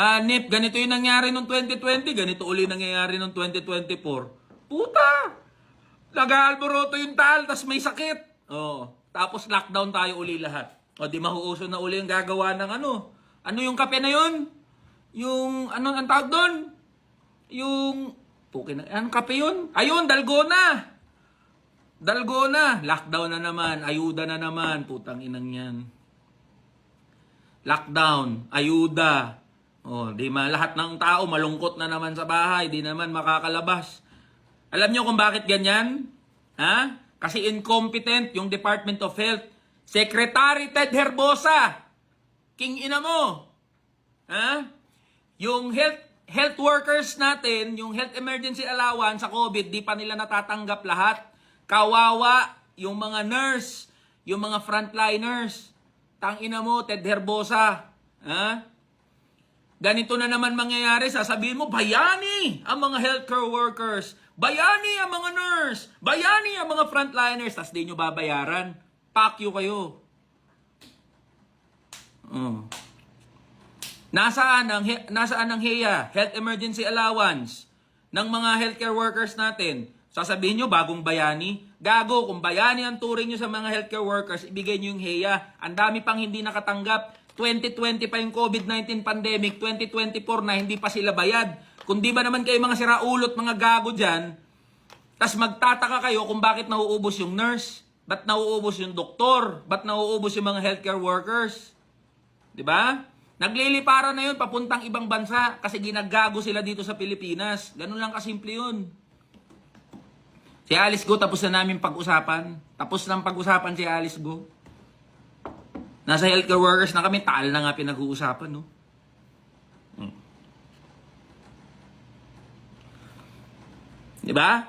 Hanip, ganito yung nangyari noong 2020, ganito uli nangyayari noong 2024. Puta! Nag-aalboroto yung tal, tas may sakit. Oh, tapos lockdown tayo uli lahat. O di mahuuso na uli yung gagawa ng ano. Ano yung kape na yun? Yung, ano ang tawag doon? Yung, pukin na, anong kape yun? Ayun, dalgona! Dalgona! Lockdown na naman, ayuda na naman, putang inang yan. Lockdown, ayuda. Oh, di ma lahat ng tao malungkot na naman sa bahay, di naman makakalabas. Alam niyo kung bakit ganyan? Ha? Kasi incompetent yung Department of Health. Secretary Ted Herbosa. King ina mo. Ha? Yung health health workers natin, yung health emergency allowance sa COVID, di pa nila natatanggap lahat. Kawawa yung mga nurse, yung mga frontliners. Tang ina mo, Ted Herbosa. Ha? Ganito na naman mangyayari, sasabihin mo, bayani ang mga healthcare workers, bayani ang mga nurse, bayani ang mga frontliners, tas di nyo babayaran. Pakyo kayo. Oh. Nasaan ang, nasaan ang HEA, Health Emergency Allowance, ng mga healthcare workers natin? Sasabihin nyo, bagong bayani? Gago, kung bayani ang turing nyo sa mga healthcare workers, ibigay nyo yung HEA. Ang dami pang hindi nakatanggap. 2020 pa yung COVID-19 pandemic, 2024 na hindi pa sila bayad. Kung di ba naman kayo mga siraulot, mga gago dyan, tas magtataka kayo kung bakit nauubos yung nurse, ba't nauubos yung doktor, ba't nauubos yung mga healthcare workers. Di ba? Nagliliparan na yun papuntang ibang bansa kasi ginagago sila dito sa Pilipinas. Ganun lang kasimple yun. Si Alice Go, tapos na namin pag-usapan. Tapos ng pag-usapan si Alice Go. Nasa healthcare workers na kami, taal na nga pinag-uusapan, no? Hmm. Di ba?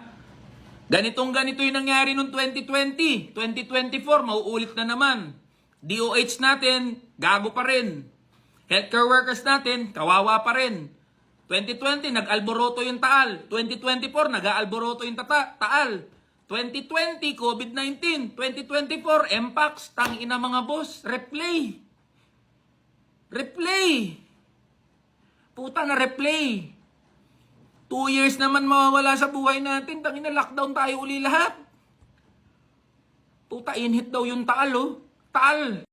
Ganitong ganito yung nangyari noong 2020. 2024, mauulit na naman. DOH natin, gago pa rin. Healthcare workers natin, kawawa pa rin. 2020, nag-alboroto yung taal. 2024, nag-aalboroto yung tata, taal. 2020, COVID-19. 2024, MPAX. Tang ina mga boss. Replay. Replay. Puta na replay. Two years naman mawawala sa buhay natin. Tangina lockdown tayo uli lahat. Puta, inhit daw yung taal oh. Taal.